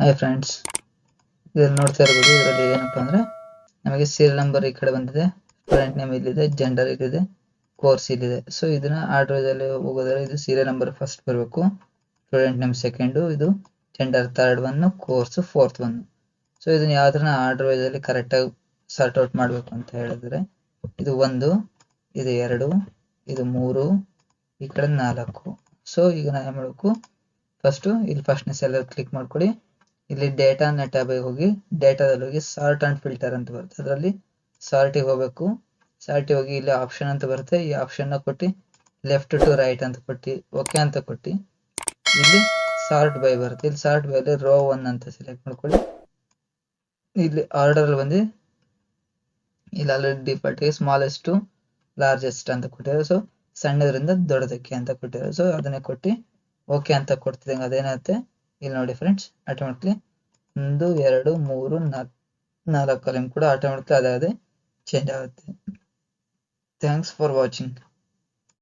Hi friends ಇದ್ರಲ್ಲಿ ನೋಡ್ತಾ ಇರ್ಬೋದು. ಇದರಲ್ಲಿ ಏನಪ್ಪ ಅಂದರೆ ನಮಗೆ ಸೀರಿಯಲ್ ನಂಬರ್ ಈ ಕಡೆ ಬಂದಿದೆ. ಸ್ಟೂಡೆಂಟ್ ನೇಮ್ ಇಲ್ಲಿದೆ ಜೆಂಡರ್ ಇಲ್ಲಿದೆ ಕೋರ್ಸ್ ಇಲ್ಲಿದೆ. ಸೊ ಇದನ್ನ ಆರ್ಡರ್ದಲ್ಲಿ ಹೋಗೋದ್ರೆ ಇದು ಸೀರಿಯಲ್ ನಂಬರ್ ಫಸ್ಟ್ ಬರಬೇಕು. ಸ್ಟೂಡೆಂಟ್ ನೇಮ್ ಸೆಕೆಂಡು ಇದು gender third one course fourth one so ಇದನ್ನ ಯಾವ್ದನ್ನ ಆರ್ಡರ್ ವೈಸಲ್ಲಿ ಕರೆಕ್ಟಾಗಿ ಸಾರ್ಟ್ ಔಟ್ ಮಾಡಬೇಕು ಅಂತ ಹೇಳಿದ್ರೆ, ಇದು ಒಂದು, ಇದು ಎರಡು, ಇದು ಮೂರು, ಈ ಕಡೆ ನಾಲ್ಕು. ಸೊ ಈಗ ನಾವು ಏನು ಮಾಡಬೇಕು? ಫಸ್ಟು ಇಲ್ಲಿ ಫಸ್ಟ್ನೇ ಸೆಲ್ಲರ್ ಕ್ಲಿಕ್ ಮಾಡ್ಕೊಳ್ಳಿ ಇಲ್ಲಿ ಡೇಟಾ ಟ್ಯಾಬಿಗೆ ಹೋಗಿ ಡೇಟಾದಲ್ಲಿ ಹೋಗಿ ಸಾರ್ಟ್ ಅಂಡ್ ಫಿಲ್ಟರ್ ಅಂತ ಬರುತ್ತೆ. ಅದರಲ್ಲಿ ಸಾರ್ಟಿಗೆ ಹೋಗಬೇಕು. ಸಾರ್ಟಿಗೆ ಹೋಗಿ ಇಲ್ಲಿ ಆಪ್ಷನ್ ಅಂತ ಬರುತ್ತೆ. ಈ ಆಪ್ಷನ್ನ ಕೊಟ್ಟು ಲೆಫ್ಟ್ ಟು ರೈಟ್ ಅಂತ ಕೊಟ್ಟು ಓಕೆ ಅಂತ ಕೊಟ್ಟು ಇಲ್ಲಿ ಸಾರ್ಟ್ ಬೈ ಬರುತ್ತೆ. ಇಲ್ಲಿ ಸಾರ್ಟ್ ಬೈಲಿ ರೋ ಒನ್ ಅಂತ ಸೆಲೆಕ್ಟ್ ಮಾಡ್ಕೊಳ್ಳಿ. ಇಲ್ಲಿ ಆರ್ಡರ್ ಬಂದು ಇಲ್ಲಿ ಅಲ್ಲಿ ಡಿಫಾಲ್ಟಿಗೆ ಸ್ಮಾಲೆಸ್ಟ್ ಲಾರ್ಜೆಸ್ಟ್ ಅಂತ ಕೊಟ್ಟಿದ್ದಾರೆ. ಸೊ ಸಣ್ಣದರಿಂದ ದೊಡ್ಡದಕ್ಕೆ ಅಂತ ಕೊಟ್ಟಿದ್ದಾರೆ. ಸೊ ಅದನ್ನೇ ಕೊಟ್ಟು ಓಕೆ ಅಂತ ಕೊಡ್ತಿದ್ದಂಗೆ ಅದೇನಾಗುತ್ತೆ? ಇಲ್ಲಿ ನೋಡಿ ಫ್ರೆಂಡ್ಸ್ ಆಟೋಮೆಟಿಕ್ಲಿ ಒಂದು ಎರಡು ಮೂರು ನಾಲ್ಕು ನಾಲ್ಕು ಕಾಲಮ್ ಕೂಡ ಆಟೋಮೆಟಿಕ್ಲಿ ಅದೇ ಚೇಂಜ್ ಆಗುತ್ತೆ. Thanks for watching